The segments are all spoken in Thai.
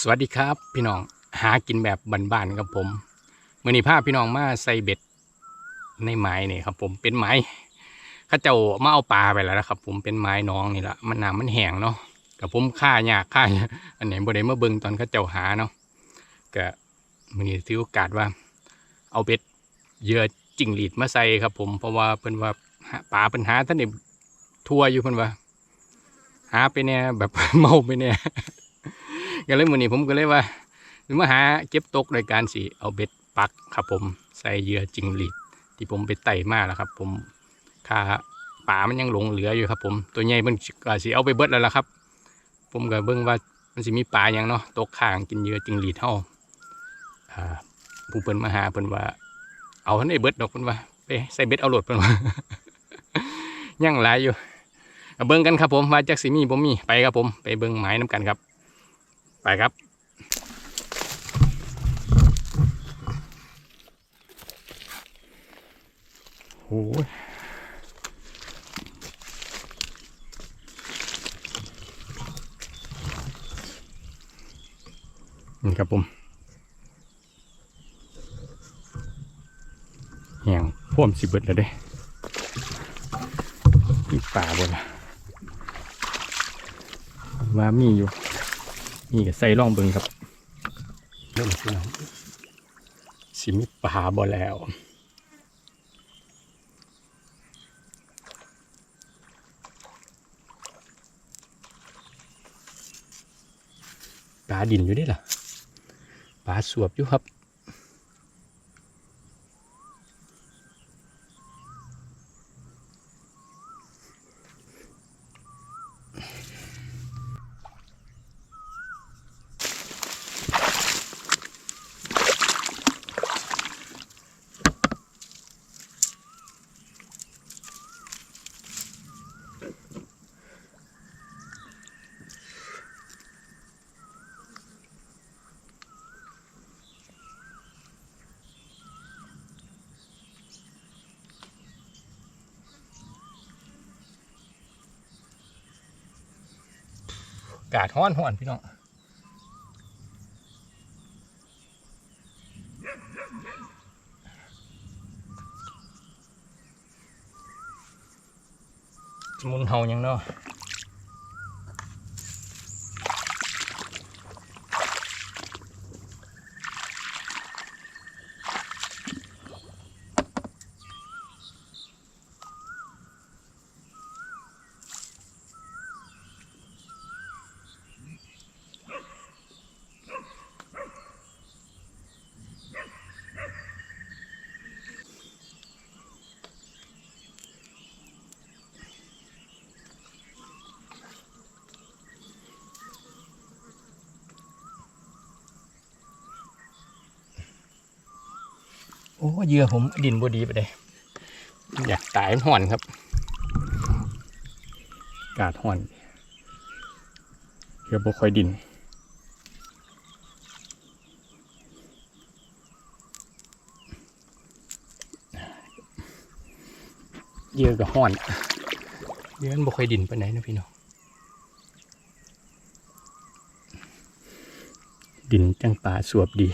สวัสดีครับ พี่น้องหากินแบบบ้านๆครับผมมื่อนี้พาพี่น้องมาใส่เบ็ดในไม้นี่ครับผมเป็นไม้ข้าเจ้ามาเอาปลาไปแล้วนะครับ ผมเป็นไม้น้องนี่แหละมันน้ำมันแห้งเนาะกับผมฆ่ายากฆ่าอันไหนบ่ได้มาเบิ่งตอนข้าเจ้าหาเนาะก็มื่อนี้ถือโอกาสว่า เอาเบ็ดเยื่อจิงหรีดมาใส่ครับ ผมเพราะว่าเพิ่นว่าหาปลาเพิ่นหาท่านนี่ทัวอยู่เพิ่นว่า หาไปเนี่ยแบบเมาไปเนี่ย ก็เลยมือนี้ผมก็เลยว่ามาหาเก็บตกโดยการสิเอาเบ็ดปักครับผมใส่เหยื่อจิงหรีดที่ผมไปไต่มาแล้วครับ ผมค่าป่ามันยังหลงเหลืออยู่ครับ ผมตัวใหญ่มันก็สิเอาไปเบิดแล้วล่ะครับ ผมก็เบิ่งว่ามันสิมีปลาหยังเนาะตกข้างกินเหยื่อจิงหรีดเฮาอ่าผู้เพิ่นมาหาเพิ่นว่า เอาให้เบิดดอกเพิ่นว่าไปใส่เบ็ดเอาโหลดเพิ่นว่ายังหลายอยู่เบิ่งกันครับผมว่าจักสิมีบ่มีไปครับผม ไปเบิ่งหมายน้กันครับ ไปครับ โอ้ยนี่ครับผมแหงพ่วมสิบเบิดแล้วเด้มีป่าบ่ล่ะว่ามีอยู่ นี่ก็ใส่ร่องเบิงครับเริ่มพี่น้องสิมีปลาบ่แล้วปลาดินอยู่ได้ล่ะปลาสวบอยู่ครับ กาดห้อนห้อนพี่น้องสมุนเฮายังเนาะ อ้เหยื่อผมดินบดีไปเลยอยากตายมันห่อนครับ กาดห่อนเหยื่อบ่ค่อยดินเหยื่อก็ห่อนเหยื่อมันบ่ค่อยดินไปไหนใดนะพี่น้องดินจังป่าสวบดี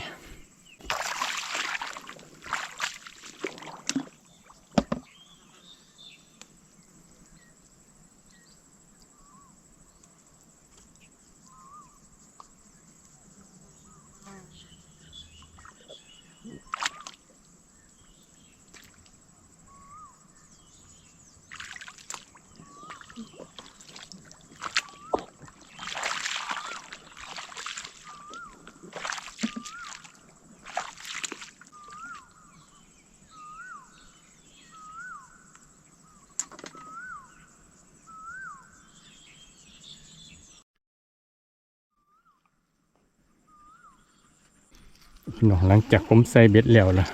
พี่น้องหลังจากผมใส่เบ็ดแล้วล่ะ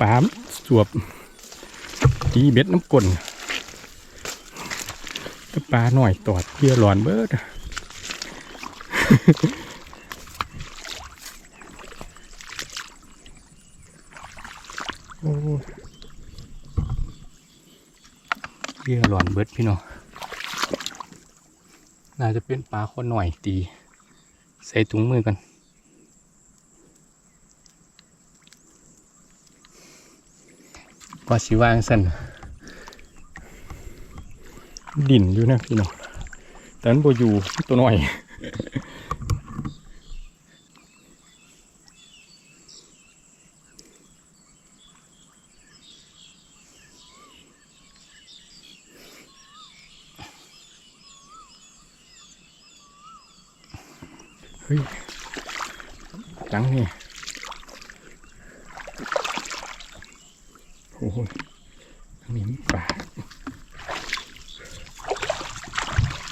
ปามสวบตีเบ็ดน้ำกลนต่ปลาหน่อยตอดเพียหลอนเบิดโอ้เพียหลอนเบิดพี่น้องน่าจะเป็นปลาคนหน่อยตี ใส่ถุงมือกัน ว่าสิวางสั่นดินอยู่นะพี่น้องแต่มันบอยู่ตัวหน้อย เฮ้ยจังนี่ โอ้โหอันนี้มีปลา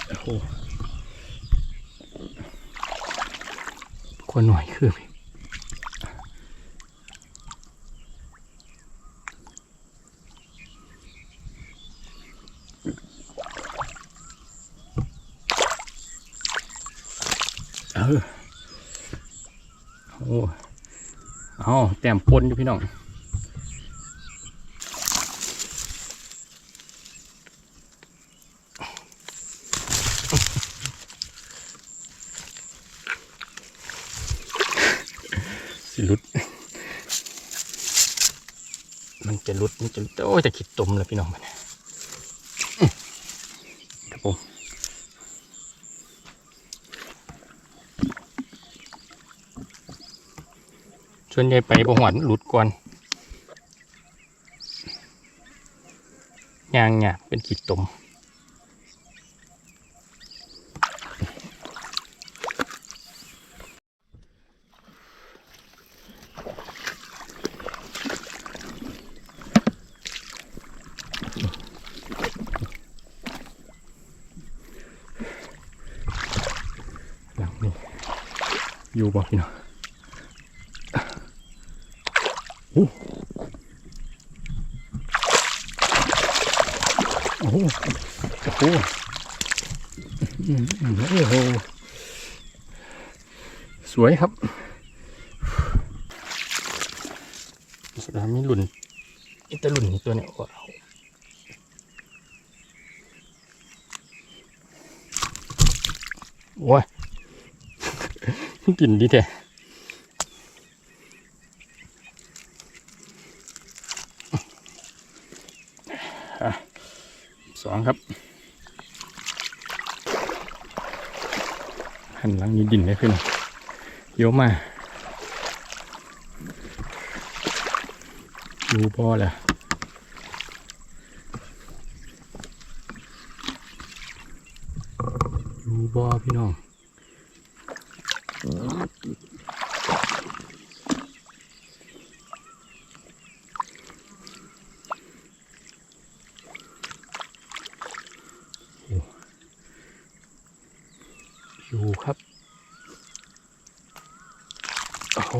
โอ้โหคนหน่อยคือพี่เออโอ้เอาแต้มปนอยู่พี่น้อง สิหลุด มัน จะลุดมันจะโอ้ยจะขิดตุ่มเลยพี่น้องมันครับผมชวนใหญ่ไปบ่หวนหลุดก่อนยางเนี่ยเป็นขีดตม บ่พี่น้องโอ้โหโอ้โหอืมอืมโอ้โหสวยครับแล้วมีหลุนอิตาหลุนตัวเนี้ยว้าวโอ้ย กินดีแท้สองครับ หันหลังนี้ดินได้ขึ้นเยอะมากดูพอแหละดูบอพี่น้อง อยู่ครับ โอ้โห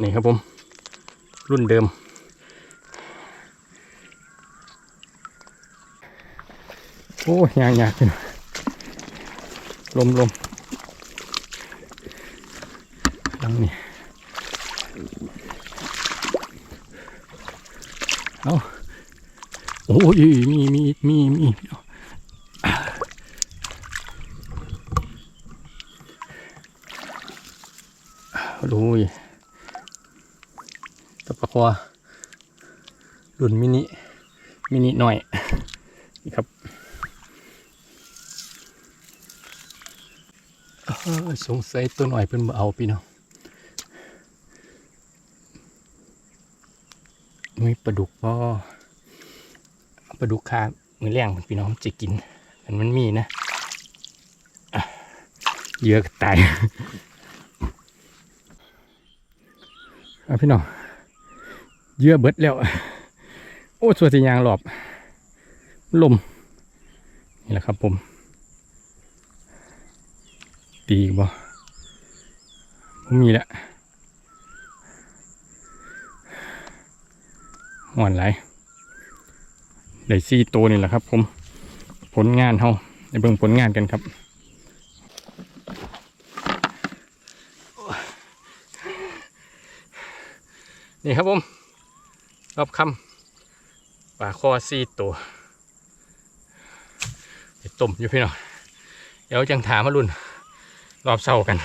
นี่ครับผม รุ่นเดิม โอ้ยยางยากขึ้น ลมลมลังนี่เอาโอ้ยมีมีมีมีดูยตะปะควารุ่นมินิ มินิหน่อย นี่ครับเอ้อ สงสัยตัวหน่อยเพิ่นบ่เอาพี่น้องมีปลาดุกบ่ปลาดุกคามือแรงพี่น้องจะกินมันมันมีนะเยอก็ตายเอาพี่น้องเยื่อเบิดแล้ว โอ้สวยสิยางหลอบ ลม นี่แหละครับผม ตีอีกบ่ผมมีแล้วหวานไหลได้ซี่ตัวนี่แหละครับ ผม ผลงานเฮาในเบิ่งผลงานกันครับนี่ครับผมรอบคำปลาคอซี่ตัวไปต้มอยู่พี่น้องเดี๋ยวจังถามมารุ่น รอบเศร้ากัน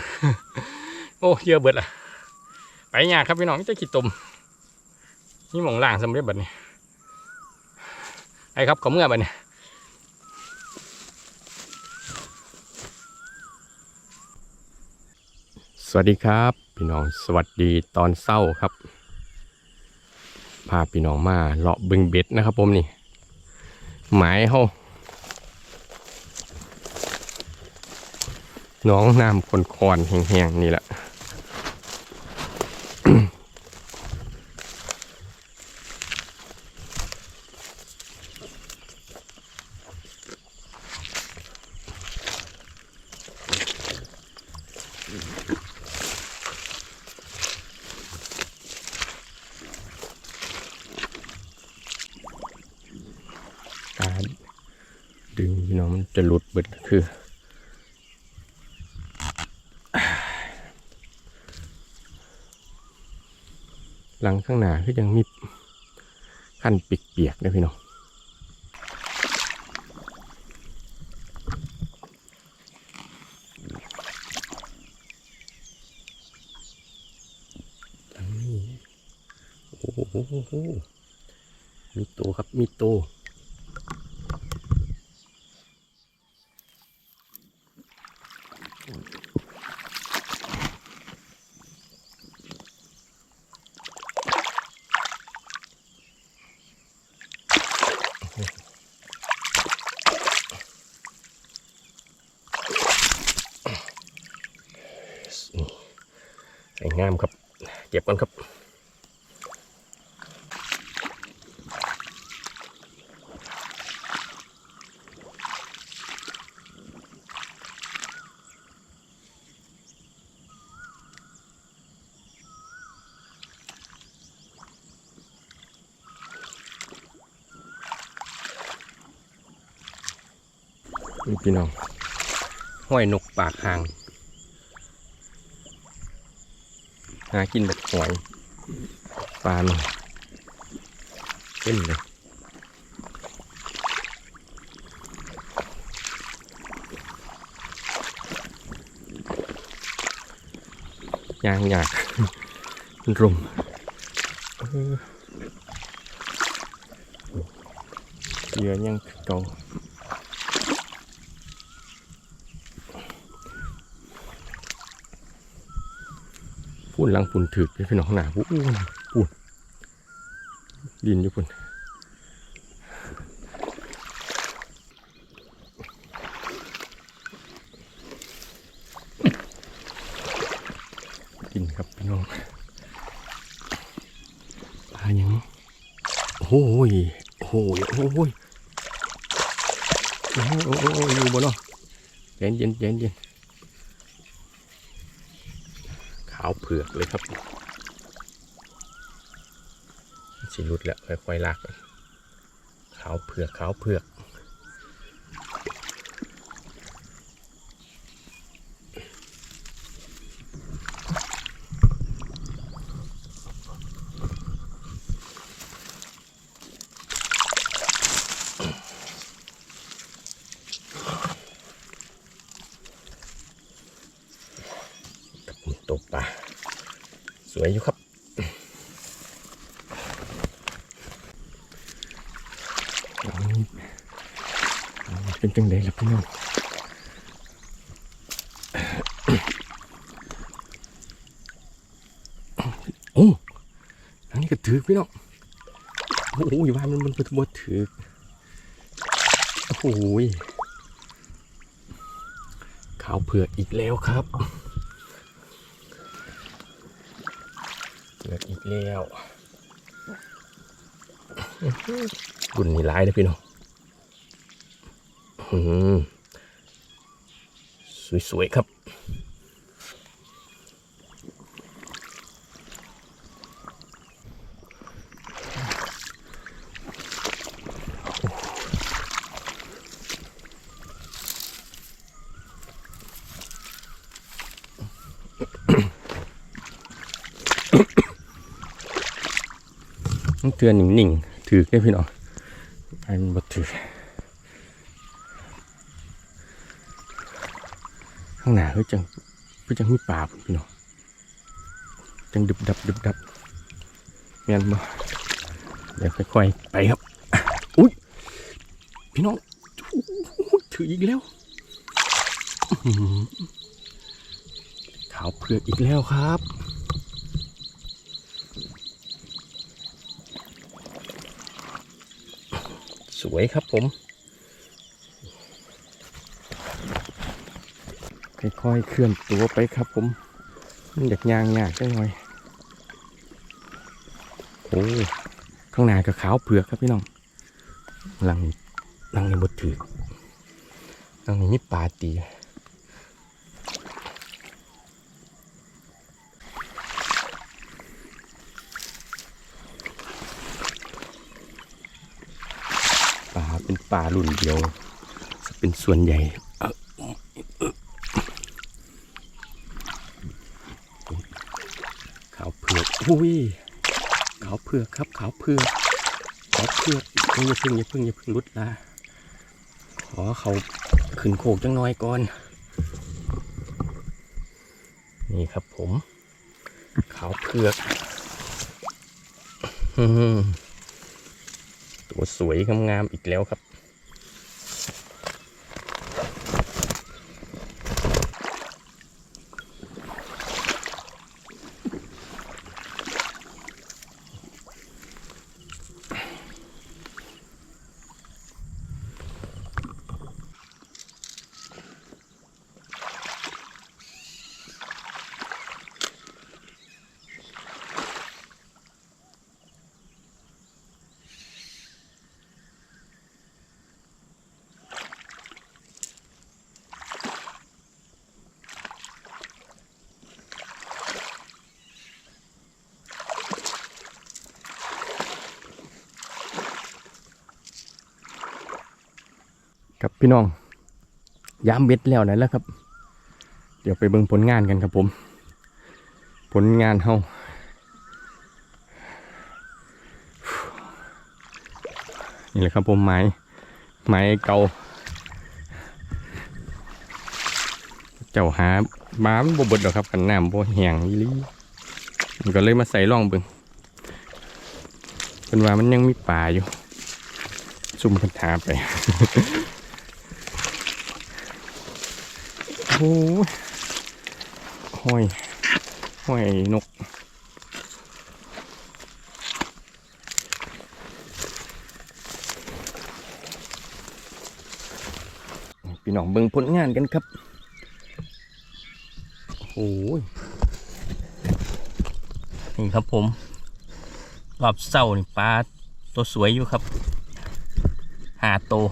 โอ้เยอะเบิดละไปยากครับพี่น้องจะขีดตมนี่หมองล่างสำเร็จบัดนี้ไอ้ครับขาเมื่อบัดนี้สวัสดีครับ พี่น้องสวัสดีตอนเศร้าครับพาพี่น้องมาเลาะบึงเบ็ดนะครับผมนี่หมายเฮา น้องน้ำคนคอนแห้งๆนี่แหละการดึงพี่น้องมันจะหลุดเบิดคือ หลังข้างหน้าคือยังมีขั้นเปียกๆนะพี่น้องหลังนี้โอ้โหมีโตครับ มีโต สวย งามครับ เก็บกันครับพี่น้องห้อยนกปากหาง หากินแบบหอยปลาหน่อยเต็มเลยยางยากรุมเหยื่อยังเก่า พุ่นลังปุ่นถึกเลยพี่น้องหนาพุ่นปุ่นดินอยู่ปุ่นกินครับพี่น้องปลายังโอ้ยโอ้ยโอ้ยโอ้ยโอ้ยโอ้ยอยู่บนเนาะเย็นเย็นเย็นเย็นขาวเผือกเลยครับสิหลุดแล้วค่อยๆลากขาวเผือกขาวเผือก กับหมึกตกปลาสวยอยู่ครับ เป็นจังไดล่ะพี่น้องโอ้อันนี้ก็ถือพี่น้องโอ้อยู่บ้านมันมันเป็นบดถือโอ้โหขาวเผือกอีกแล้วครับเลือกอีกแล้ว รุ่นนี้ร้ายนะพี่น้องสวย ๆ ครับต้องเตือนหนิ่งๆถือได้พี่น้อง อันบัถือข้างหน้าเฮ้ยจังเพื่จังมีป่าพี่น้องจังดึบดับดึบดับแม่นบ่เดี๋ยวค่อยๆไปครับอุ้ยพี่น้องถืออีกแล้วขาวเผือกอีกแล้วครับ สวยครับผม ค่อยๆเคลื่อนตัวไปครับผมมันอยากยางยากจังหน่อยโอ้ข้างหน้าก็ขาวเผือกครับพี่น้องหลังหลังนี้บดถือหลังนี้มีปลาตีปลาเปลารุ่นเดียวจะเป็นส่วนใหญ่เขาวเผือกอุ้ยขาวเผือกครับขาวเผือกขาวเผือกเอ้ยอย่าเพึ่งอย่าเพึ่งอย่าเพึ่งรุดละขอเขาขึ้นโคกจังน้อยก่อน นี่ครับผม ขาวเผือกตัวสวยงามๆอีกแล้วครับ ครับพี่น้องยามเบ็ดแล้วนั่นแหละครับ เดี๋ยวไปเบิ่งผลงานกันครับผม ผลงานเฮานี่แหละครับผมไม้ไม้เก่าเจ้าหาบ้ามบบดหรอกครับกันน้ำบ่แห้งอีลีมันก็เลยมาใส่ร่องเบิ่งเป็นว่ามันยังมีป่าอยู่ซุ่มพันธาไป โอ้ยห้อยห้อยนก พี่น้องเบิ่งผลงานกันครับ โอ้ยนี่ครับผม รอบเศร้านี่ปลาตัวสวยอยู่ครับหาโตว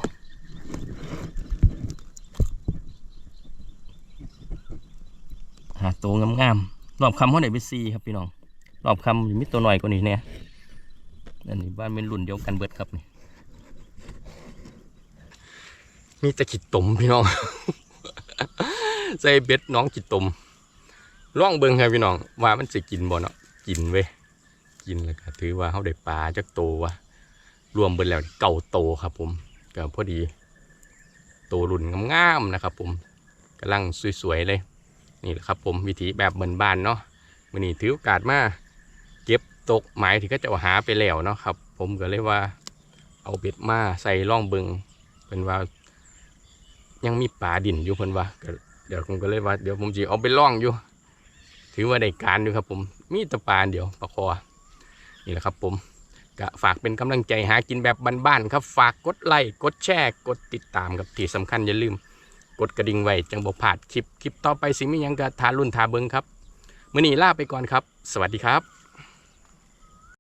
หา โตวงามๆรอบคำเขาได้ไปซีครับพี่น้องรอบคำอยู่มีตัวหน่อยกว่านี้เนี่ยอันนี้บ้านเป็นรุ่นเดียวกันเบิดครับนี่มีต่ขีดตมพี่น้อง ใส่เบ็ดน้องขีดตมล่องเบิงครับพี่น้อง ว่ามันสิกินบ่เนาะกินเว้ยกินแล้วก็ถือว่าเขาได้ปลาจักโตวะรวมเบิดแล้วเก่าโตครับ ผมก็พอดี โตรุ่นงามๆนะครับ ผมกำลังสวยๆเลย นี่แหละครับผมวิธีแบบเหมือนบ้านเนาะวันนี้ถือโอกาสมาเก็บตกหมายที่ก็จะหาไปแล้วเนาะครับ ผมก็เลยว่าเอาเบ็ดมาใส่ล่องเบิงเป็นว่า ยังมีป่าดินอยู่เพิ่นว่าเดี๋ยวผมก็เลยว่าเดี๋ยวผมจะเอาไปล่องอยู่ ถือว่าได้การอยู่ครับ ผมมีตะปานเดี๋ยวปลาคอนี่แหละครับ ผมก็ฝากเป็นกำลังใจหากินแบบบ้านๆครับ ฝากกดไลค์กดแชร์กดติดตามครับที่สำคัญอย่าลืม กดกระดิ่งไว้จังบกผาดคลิปคลิปต่อไปสิมียังก็ทารุ่นทาเบิงครับมื่อนี้ลาไปก่อนครับ สวัสดีครับ